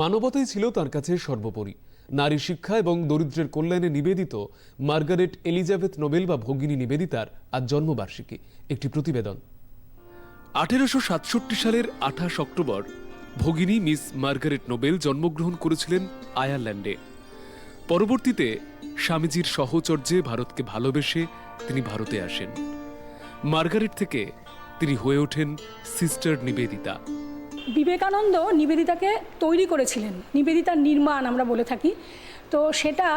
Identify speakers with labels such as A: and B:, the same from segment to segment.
A: মানবতাই ছিল তার কাছে সর্বোপরি। নারী শিক্ষা এবং দরিদ্রের কল্যাণে নিবেদিত মার্গারেট এলিজাবেথ নোবেল বা ভগিনী নিবেদিতার আজ জন্মবার্ষিকী, একটি প্রতিবেদন। আঠেরোশো সাতষট্টি সালের আঠাশ অক্টোবর ভগিনী মিস মার্গারেট নোবেল জন্মগ্রহণ করেছিলেন আয়ারল্যান্ডে। পরবর্তীতে স্বামীজির সহচর্যে ভারতকে ভালোবেসে তিনি ভারতে আসেন। মার্গারেট থেকে তিনি হয়ে ওঠেন সিস্টার নিবেদিতা।
B: বিবেকানন্দ নিবেদিতাকে তৈরি করেছিলেন, নিবেদিতার নির্মাণ আমরা বলে থাকি। তো সেটা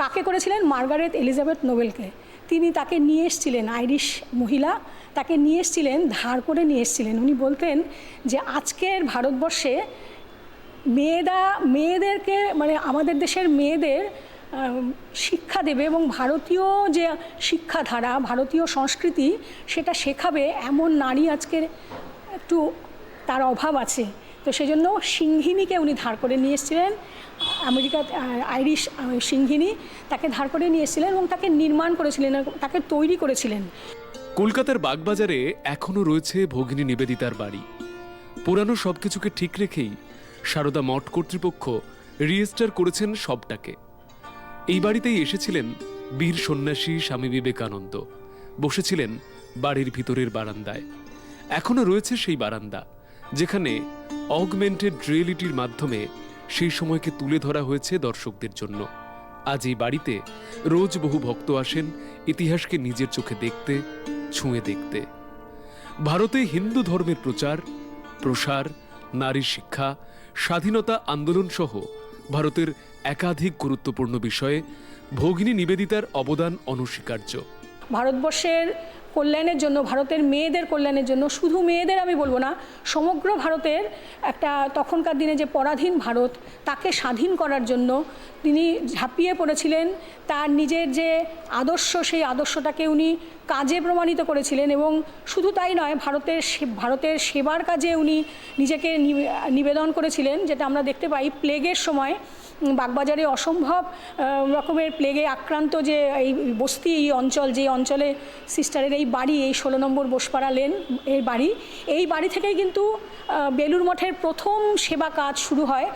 B: কাকে করেছিলেন? মার্গারেট এলিজাবেথ নোবেলকে। তিনি তাকে নিয়ে এসেছিলেন, আইরিশ মহিলা তাকে নিয়ে এসেছিলেন, ধার করে নিয়ে এসেছিলেন। উনি বলতেন যে আজকের ভারতবর্ষে মেয়েরা মেয়েদেরকে মানে আমাদের দেশের মেয়েদের শিক্ষা দেবে এবং ভারতীয় যে শিক্ষাধারা, ভারতীয় সংস্কৃতি সেটা শেখাবে এমন নারী আজকের একটু তার অভাব আছে। তো সেজন্য সিংহিনীকে উনি ধার করে নিয়ে এসেছিলেন। আমেরিকা আইরিশ সিংহিনী তাকে ধার করে নিয়ে এসেছিলেন এবং তাকে নির্মাণ করেছিলেন তাকে তৈরি করেছিলেন।
A: কলকাতার বাগবাজারে এখনও রয়েছে ভগিনী নিবেদিতার বাড়ি। পুরানো সবকিছুকে ঠিক রেখেই সারদা মঠ কর্তৃপক্ষ রিয়েস্টার করেছেন সবটাকে। এই বাড়িতেই এসেছিলেন বীর সন্ন্যাসী স্বামী বিবেকানন্দ। বসেছিলেন বাড়ির ভিতরের বারান্দায়। এখনও রয়েছে সেই বারান্দা। যেখানে অগমেন্টেড রিয়েলিটির মাধ্যমে সেই সময়কে তুলে ধরা হয়েছে দর্শকদের জন্য। আজ এই বাড়িতে রোজ বহু ভক্ত আসেন ইতিহাসকে নিজের চোখে দেখতে, ছুঁয়ে দেখতে। ভারতে হিন্দু ধর্মের প্রচার, প্রসার নারী শিক্ষা, স্বাধীনতা আন্দোলন সহ ভারতের একাধিক গুরুত্বপূর্ণ বিষয়ে ভগিনী নিবেদিতার অবদান অনস্বীকার্য।
B: ভারতবর্ষের কল্যাণের জন্য, ভারতের মেয়েদের কল্যাণের জন্য, শুধু মেয়েদের আমি বলব না, সমগ্র ভারতের একটা তখনকার দিনে যে পরাধীন ভারত, তাকে স্বাধীন করার জন্য তিনি ঝাঁপিয়ে পড়েছিলেন। তার নিজের যে আদর্শ, সেই আদর্শটাকে উনি কাজে প্রমাণিত করেছিলেন এবং শুধু তাই নয়, ভারতের ভারতের সেবার কাজে উনি নিজেকে নিবেদন করেছিলেন, যেটা আমরা দেখতে পাই প্লেগের সময়। বাগবাজারে অসম্ভব রকমের প্লেগে আক্রান্ত যে এই বস্তি, এই অঞ্চল, যে অঞ্চলে সিস্টারের এই বাড়ি, এই ষোলো নম্বর বোসপাড়া লেন এই বাড়ি এই বাড়ি থেকেই কিন্তু বেলুর মঠের প্রথম সেবা কাজ শুরু হয়।